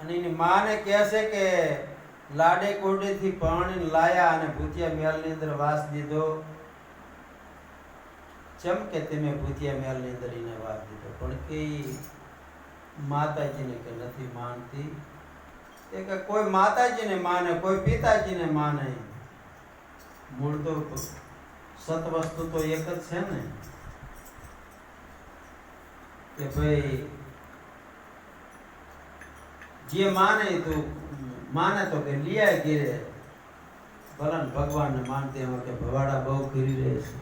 અને એની માને કહે છે કે લાડે કોરડેથી પાણી લાયા અને ભૂતિયા મહેલની અંદર વાસ દીધો. ચમ કે તમે ભૂતિયા મહેલની અંદર એને વાસ દીધો. પણ કે માતાજીને કે નથી માનતી. એ કે કોઈ માતાજીને માને, કોઈ પિતાજીને માને. મૂળ તો સત વસ્તુ તો એક જ છે ને. કે ભાઈ જે માને તો માને તો કે લિયા ગીરે ભલન ભગવાનને માનતે એમાં કે ભવાડા બહુ કરી રહે છે.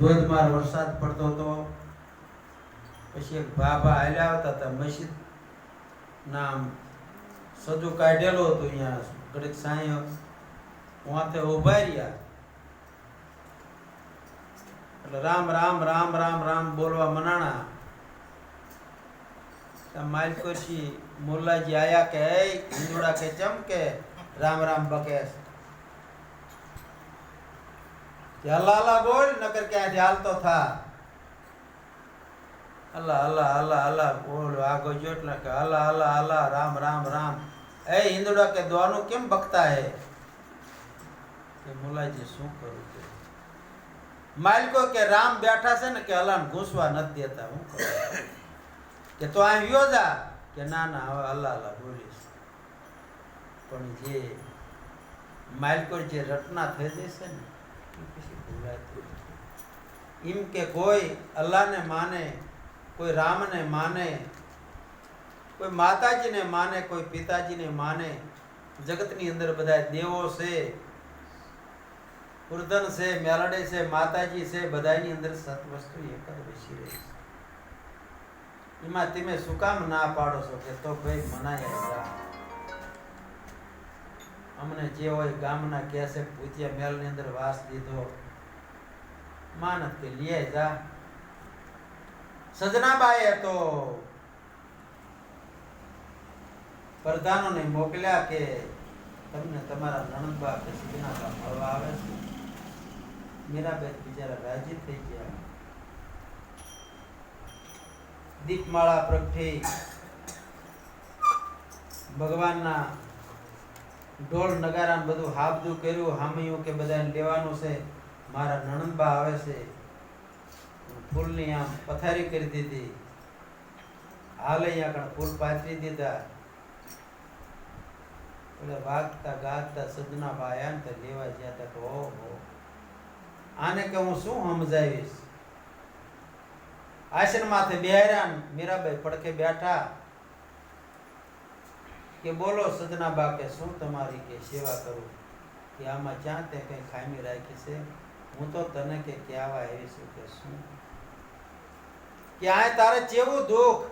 ધોધમાર વરસાદ પડતો હતો પછી એક બાબા હાલ્યા આવતા હતા મસ્જિદ નામ સજુ કાઢેલો હતો અહીંયા ઘડીક સાંય વાતે ઊભા રહ્યા. એટલે રામ રામ રામ રામ રામ બોલવા મનાણા. માલકોશી મુલ્લાજી આયા કે એ હિંદુડા કે ચમ કે રામ રામ બકેશ કે અલ્લાહ અલ્લાહ બોલ નકર ક્યાંથી હાલતો થા અલ્લાહ અલ્લાહ અલ્લાહ અલ્લાહ બોલ આગો જો એટલે કે અલ્લાહ અલ્લાહ અલ્લાહ રામ રામ રામ એ હિંદુડા કે દોનું કેમ બકતા હે કે મુલાજી શું કરું કે માલિકો કે રામ બેઠા છે ને કે અલ્લાહ ઘૂસવા નથી દેતા હું કરું કે તો આ વ્યો જા. કે ના ના, હવે અલ્લાહ અલ્લાહ બોલીશ. પણ જે માલિકો જે રટના થઈ જશે ને, એ પછી ભૂલાતું નથી. એમ કે કોઈ અલ્લાહને માને, કોઈ રામને માને, કોઈ માતાજીને માને, કોઈ પિતાજીને માને, જગતની અંદર બધા દેવો છે ઉર્ધન છે, મેલડે છે, માતાજી છે બધાની અંદર સત વસ્તુ એક જ બેસી રહી છે. એમાં તમે શું કામ ના પાડો છો કે તો ભાઈ મનાય અમને જે હોય ગામના કેસે છે, ભૂતિયા મહેલની અંદર વાસ દીધો માનત કે લીએ જા. સજનાબાઈએ તો પ્રધાનોને મોકલ્યા કે તમને તમારા નણંદબા કે સજનાબા મળવા આવે છે. મીરાબેન બિચારા રાજી થઈ ગયા. દીપમાળા પ્રગટે. ભગવાનના ઢોલ નગારા બધું હાબદું કર્યું, હામયું કે બધાને લેવાનું છે. મારા નણંદબા આવે છે. ફૂલની આમ પથારી કરી દીધી. હાલ અહીંયા આગળ ફૂલ પાથરી દીધા. એટલે વાગતા ગાતા સજના ભાયા ને તો લેવા જ્યાં તા તો ઓહો આને કે હું શું સમજાવીશ? આસન માથે બેહર્યા મીરાબાઈ પડખે બેઠા. કે બોલો, સજના બા કે શું તમારી કે સેવા કરું? કે આમાં ક્યાં તે કઈ ખામી રાખી છે? હું તો તને કે કહેવા આવી છું કે શું? ક્યાંય તારે ચેવું દુઃખ?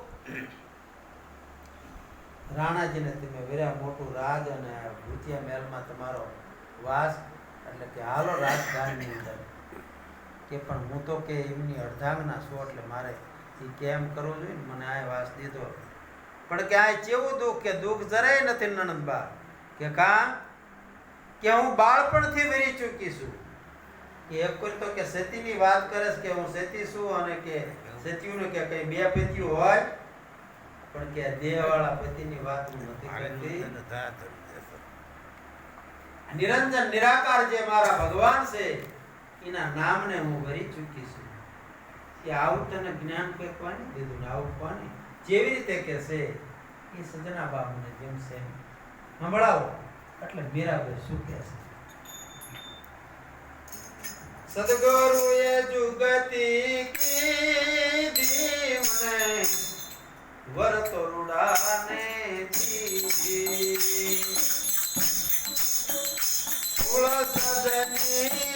રાણાજીને તમે વેર્યા મોટું રાજ અને ભૂતિયા મહેલમાં તમારો વાસ, એટલે કે હાલો રાજધાની અંદર. કે પણ હું તો કે એમની અડધાંગના છું એટલે મારે એ કેમ કરવું જોઈએ ને? મને આ વાસ દીધો. પણ કે આ કેવું દુઃખ? કે દુઃખ જરાય નથી નણંદબા. કે કા? કે હું બાળપણથી વેરી ચૂકી છું. કે એક કોઈ તો કે સેતીની વાત કરે છે કે હું સેતી છું અને કે સતીઓને કે કઈ બે પેતીઓ હોય પણ કે દેહવાળા પતિની વાત હું નથી કરતી. નિરંજન નિરાકાર જે મારા ભગવાન છે એના નામને હું ભરી ચૂકી છું કે આવું તને જ્ઞાન કોને દીધું ને આવું કોને જેવી રીતે કે એ સજના બાબુને જેમ સંભળાવો, એટલે મીરાબાઈ શું કહે છે સદગુરુએ જુગતી કીધી મને વર તોરુડાને દીધી કુળ સજની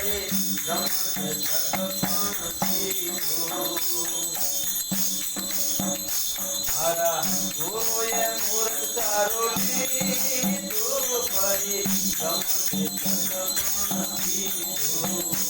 છે સગપણ કીધું મારા ગુરુએ મૂર્ખ તારું લીધું પરિશ્રમ છે સગપણ કીધું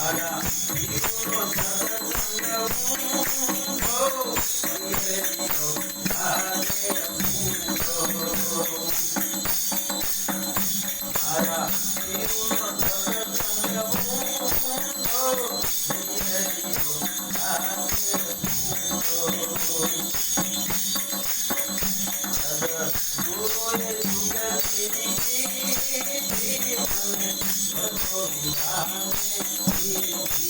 Para, y uno, Oh, oh, oh, oh, oh,